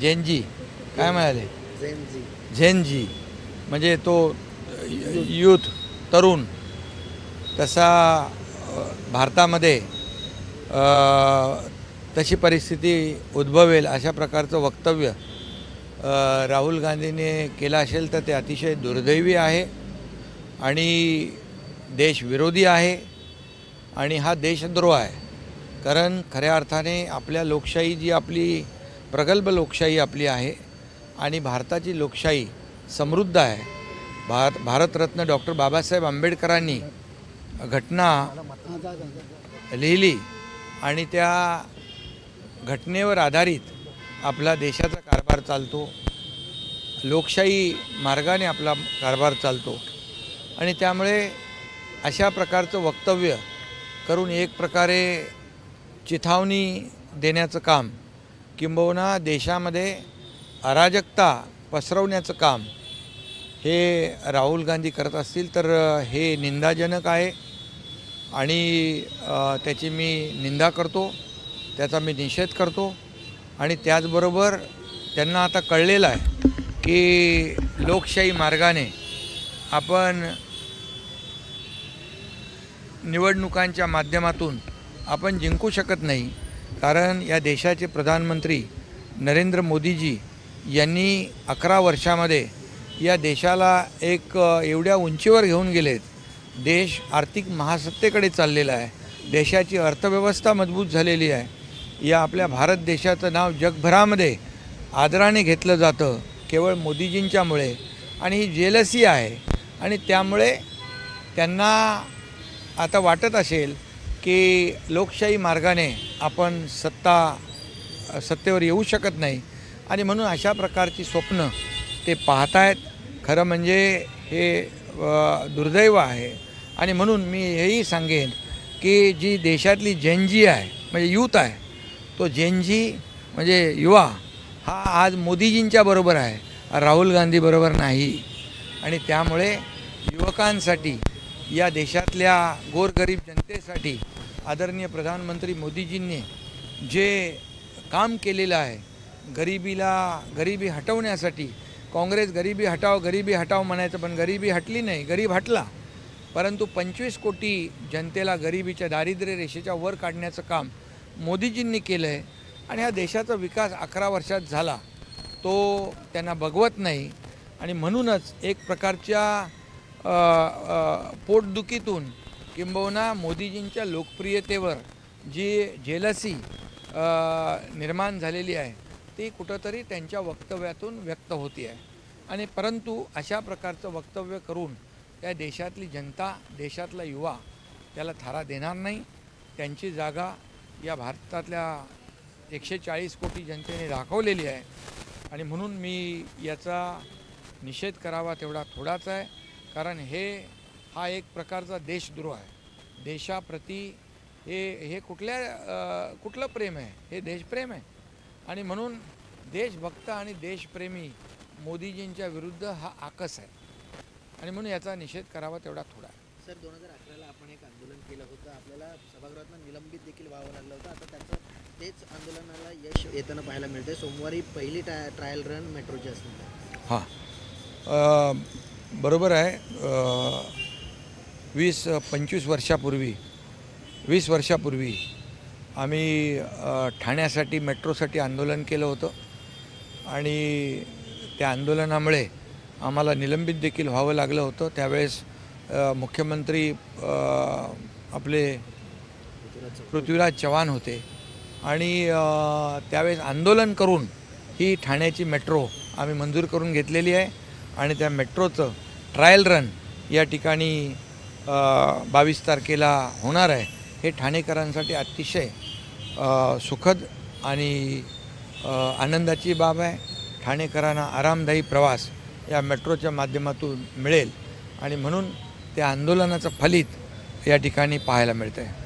झेनजी काय म्हणाले? झेनजी झेनजी म्हणजे तो यूथ तरुण. तसा भारतामध्ये तशी परिस्थिती उद्भवेल अशा प्रकारचं वक्तव्य राहुल गांधीने केलं असेल तर ते अतिशय दुर्दैवी आहे आणि देशविरोधी आहे आणि हा देशद्रोह आहे. कारण खऱ्या अर्थाने आपल्या लोकशाही जी आपली प्रगल्भ लोकशाही आपली आहे आणि भारताची लोकशाही समृद्ध आहे. भारत भारतरत्न डॉक्टर बाबासाहेब आंबेडकरांनी घटना लिहिली आणि त्या घटनेवर आधारित आपला देशाचा कारभार चालतो. लोकशाही मार्गाने आपला कारभार चालतो. आणि त्यामुळे अशा प्रकारचं वक्तव्य करून एक प्रकारे चिथावणी देण्याचं काम किंबहुना देशामध्ये अराजकता पसरवण्याचं काम हे राहुल गांधी करत असतील तर हे निंदाजनक आहे. आणि त्याची मी निंदा करतो त्याचा मी निषेध करतो. आणि त्याचबरोबर त्यांना आता कळलेलं आहे की लोकशाही मार्गाने आपण निवडणुकांच्या माध्यमातून आपण जिंकू शकत नाही. कारण या देशाचे प्रधानमंत्री नरेंद्र मोदीजी यांनी अकरा वर्षामध्ये या देशाला एक एवढ्या उंचीवर घेऊन गेलेत. देश आर्थिक महासत्तेकडे चाललेला आहे. देशाची अर्थव्यवस्था मजबूत झालेली आहे. या आपल्या भारत देशाचं नाव जगभरामध्ये आदराने घेतलं जातं. केवळ मोदीजींच्यामुळे. आणि ही जेलसी आहे. आणि त्यामुळे त्यांना आता वाटत असेल की लोकशाही मार्गाने आपण सत्ता सत्तेवर येऊ शकत नाही. आणि म्हणून अशा प्रकारची स्वप्न ते पाहतायत. खरं म्हणजे हे दुर्दैव आहे. आणि म्हणून मी हेही सांगेन की जी देशातली जेनजी आहे म्हणजे यूथ आहे तो जेनजी म्हणजे युवा हा आज मोदीजींच्या बरोबर आहे राहुल गांधी बरोबर नाही. आणि त्यामुळे युवकांसाठी या देशातल्या गोरगरीब जनतेसाठी आदरणीय प्रधानमंत्री मोदीजींनी जे काम केलेलं आहे गरिबीला गरिबी हटवण्यासाठी काँग्रेस गरिबी हटाव गरिबी हटाव म्हणायचं पण गरिबी हटली नाही गरीब हटला. परंतु पंचवीस कोटी जनतेला गरिबीच्या दारिद्र्य रेषेच्या वर काढण्याचं काम मोदीजींनी केलं आहे. आणि ह्या देशाचा विकास अकरा वर्षात झाला तो त्यांना बघवत नाही. आणि म्हणूनच एक प्रकारच्या पोटदुखीतून किंबहुना मोदीजींच्या लोकप्रियतेवर जी जेलसी निर्माण झालेली आहे ती कुठंतरी त्यांच्या वक्तव्यातून व्यक्त होती आहे. आणि परंतु अशा प्रकारचं वक्तव्य करून त्या देशातली जनता देशातला युवा त्याला थारा देणार नाही. त्यांची जागा या भारतातल्या एकशे चाळीस कोटी जनतेने दाखवलेली आहे. आणि म्हणून मी याचा निषेध करावा तेवढा थोडाच आहे. कारण हे हा एक प्रकारचा देशद्रोह आहे. देशाप्रती हे हे कुठल्या कुठलं प्रेम आहे? हे देशप्रेम आहे. आणि म्हणून देशभक्त आणि देशप्रेमी मोदीजींच्या विरुद्ध हा आकस आहे. आणि म्हणून याचा निषेध करावा तेवढा थोडा आहे. सर दोन हजार अकराला आपण एक आंदोलन केलं होतं. आपल्याला सभागृहातून निलंबित देखील व्हावं लागलं होतं. आता त्याचं तेच आंदोलनाला यश येताना पाहायला मिळते सोमवारी पहिली ट्राय ट्रायल रन मेट्रोची असणार. हां. बरोबर आहे. वीस पंचवीस वर्षापूर्वी वीस वर्षापूर्वी आम्ही ठाण्यासाठी मेट्रोसाठी आंदोलन केलं होतं. आणि त्या आंदोलनामुळे आम्हाला निलंबित देखील व्हावं लागलं होतं. त्यावेळेस मुख्यमंत्री आपले पृथ्वीराज चव्हाण होते. आणि त्यावेळेस आंदोलन करून ही ठाण्याची मेट्रो आम्ही मंजूर करून घेतलेली आहे. आणि त्या मेट्रोचं ट्रायल रन या ठिकाणी बावीस तारखेला होणार आहे. हे ठाणेकरांसाठी अतिशय सुखद आणि आनंदाची बाब आहे. ठाणेकरांना आरामदायी प्रवास या मेट्रोच्या माध्यमातून मिळेल आणि म्हणून त्या आंदोलनाचं फलित या ठिकाणी पाहायला मिळतं आहे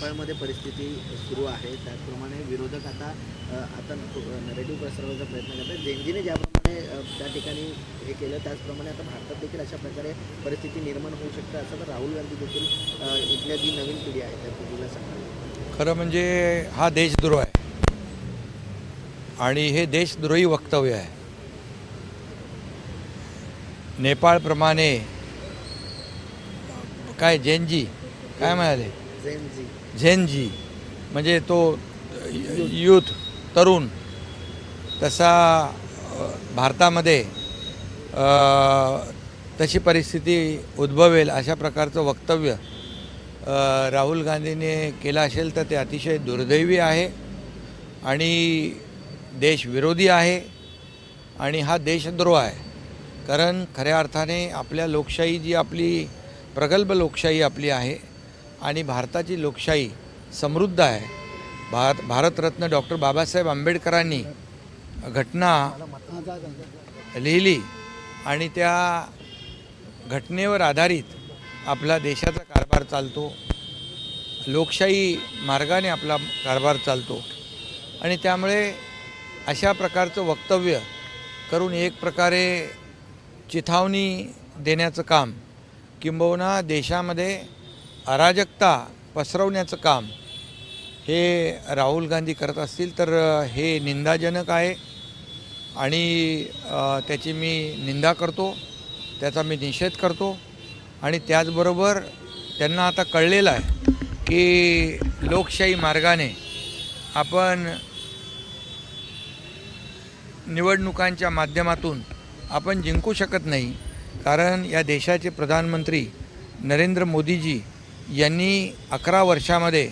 नेपाळमध्ये परिस्थिती सुरू आहे. त्याचप्रमाणे विरोधक आता आता नरेटिव्ह पसरवण्याचा प्रयत्न करतात. जेनजीने ज्याप्रमाणे त्या ठिकाणी हे केलं त्याचप्रमाणे आता भारतात देखील अशा प्रकारे परिस्थिती निर्माण होऊ शकते असं तर राहुल गांधी देखील इथल्या जी नवीन पिढी आहे त्या पिढीला सांगतात. खरं म्हणजे हा देशद्रोह आहे. आणि हे देशद्रोही वक्तव्य आहे. नेपाळप्रमाणे काय जैनजी काय म्हणाले? जेनजी झेनजी म्हणजे तो यूथ तरुण तसा भारतामध्ये तशी परिस्थिती उद्भवेल अशा प्रकारचं वक्तव्य राहुल गांधीने केलं असेल तर ते अतिशय दुर्दैवी आहे आणि देशविरोधी आहे आणि हा देशद्रोह आहे. कारण खऱ्या अर्थाने आपल्या लोकशाही जी आपली प्रगल्भ लोकशाही आपली आहे आणि भारताची लोकशाही समृद्ध आहे. भारत भारतरत्न डॉक्टर बाबासाहेब आंबेडकरांनी घटना लिहिली आणि त्या घटनेवर आधारित आपला देशाचा कारभार चालतो लोकशाही मार्गाने आपला कारभार चालतो आणि त्यामुळे अशा प्रकारचं वक्तव्य करून एक प्रकारे चिथावणी देण्याचं काम किंबहुना देशामध्ये अराजकता पसरवण्याचं काम हे राहुल गांधी करत असतील तर हे निंदाजनक आहे. आणि त्याची मी निंदा करतो त्याचा मी निषेध करतो. आणि त्याचबरोबर त्यांना आता कळलेलं आहे की लोकशाही मार्गाने आपण निवडणुकांच्या माध्यमातून आपण जिंकू शकत नाही. कारण या देशाचे प्रधानमंत्री नरेंद्र मोदीजी यांनी अकरा वर्षामध्ये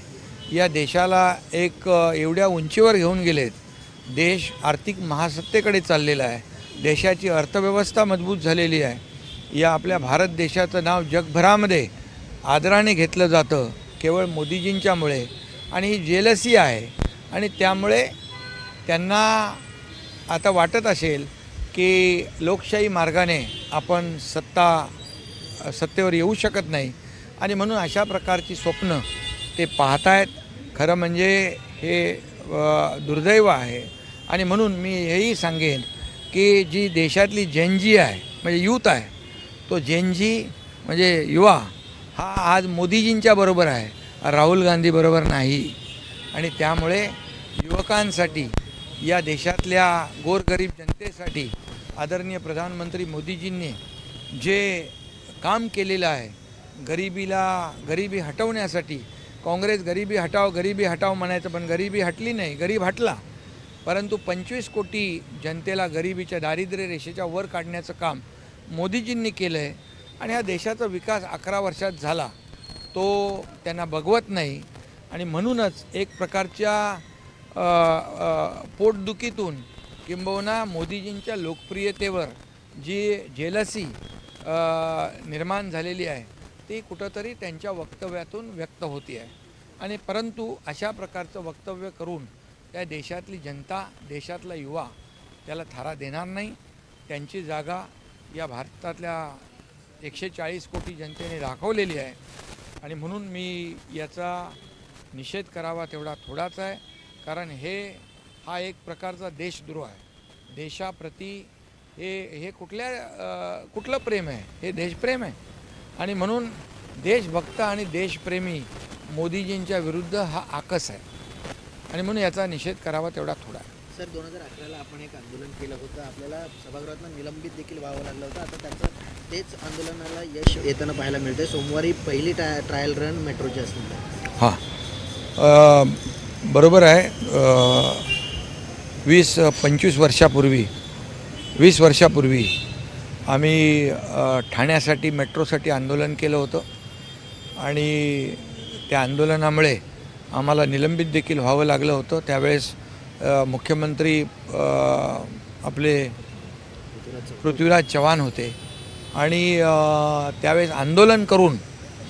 या देशाला एक एवढ्या उंचीवर घेऊन गेलेत. देश आर्थिक महासत्तेकडे चाललेला आहे. देशाची अर्थव्यवस्था मजबूत झालेली आहे. या आपल्या भारत देशाचं नाव जगभरामध्ये आदराने घेतलं जातं. केवळ मोदीजींच्यामुळे. आणि ही जेलसी आहे. आणि त्यामुळे त्यांना आता वाटत असेल की लोकशाही मार्गाने आपण सत्ता सत्तेवर येऊ शकत नाही. आणि म्हणून अशा प्रकारची स्वप्न ते पाहतायत. खरं म्हणजे हे दुर्दैव आहे. आणि म्हणून मी हेही सांगेन की जी देशातली जेनजी आहे म्हणजे यूथ आहे तो जेनजी म्हणजे युवा हा आज मोदीजींच्या बरोबर आहे राहुल गांधी बरोबर नाही. आणि त्यामुळे युवकांसाठी या देशातल्या गोरगरीब जनतेसाठी आदरणीय प्रधानमंत्री मोदीजींनी जे काम केलेलं आहे गरिबीला गरिबी हटवण्यासाठी काँग्रेस गरिबी हटाव गरिबी हटाव म्हणायचं पण गरिबी हटली नाही गरीब हटला. परंतु पंचवीस कोटी जनतेला गरिबीच्या दारिद्र्य रेषेच्या वर काढण्याचं काम मोदीजींनी केलं आहे आणि ह्या देशाचा विकास अकरा वर्षात झाला. तो त्यांना बघवत नाही आणि म्हणूनच एक प्रकारच्या पोटदुखीतून किंबहुना मोदीजींच्या लोकप्रियतेवर जी जेलसी निर्माण झालेली आहे ती कुठंतरी त्यांच्या वक्तव्यातून व्यक्त होती आहे. आणि परंतु अशा प्रकारचं वक्तव्य करून त्या देशातली जनता देशातला युवा त्याला थारा देणार नाही. त्यांची जागा या भारतातल्या एकशे चाळीस कोटी जनतेने दाखवलेली आहे. आणि म्हणून मी याचा निषेध करावा तेवढा थोडाच आहे. कारण हे हा एक प्रकारचा देशद्रोह आहे. देशाप्रती हे हे कुठल्या कुठलं प्रेम आहे? हे देशप्रेम आहे? आणि म्हणून देशभक्त आणि देशप्रेमी मोदीजींच्या विरुद्ध हा आकस आहे. आणि म्हणून याचा निषेध करावा तेवढा थोडा आहे. सर दोन हजार अकराला आपण एक आंदोलन केलं होतं. आपल्याला सभागृहातून निलंबित देखील व्हावं लागलं होतं. आता त्याचं तेच आंदोलनाला यश येताना पाहायला मिळते सोमवारी पहिली ट्राय ट्रायल रन मेट्रोची असणार. हां. बरोबर आहे. वीस पंचवीस वर्षापूर्वी वीस वर्षापूर्वी आम्ही ठाण्यासाठी मेट्रोसाठी आंदोलन केलं होतं. आणि त्या आंदोलनामुळे आम्हाला निलंबित देखील व्हावं लागलं होतं. त्यावेळेस मुख्यमंत्री आपले पृथ्वीराज चव्हाण होते. आणि त्यावेळेस आंदोलन करून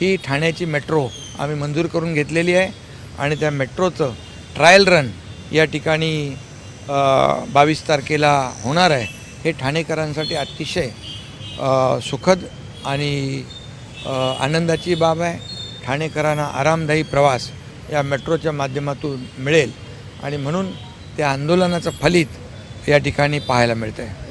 ही ठाण्याची मेट्रो आम्ही मंजूर करून घेतलेली आहे. आणि त्या मेट्रोचं ट्रायल रन या ठिकाणी बावीस तारखेला होणार आहे. हे ठाणेकरांसाठी अतिशय सुखद आणि आनंदाची बाब आहे. ठाणेकरांना आरामदायी प्रवास या मेट्रोच्या माध्यमातून मिळेल आणि म्हणून त्या आंदोलनाचं फलित या ठिकाणी पाहायला मिळतं आहे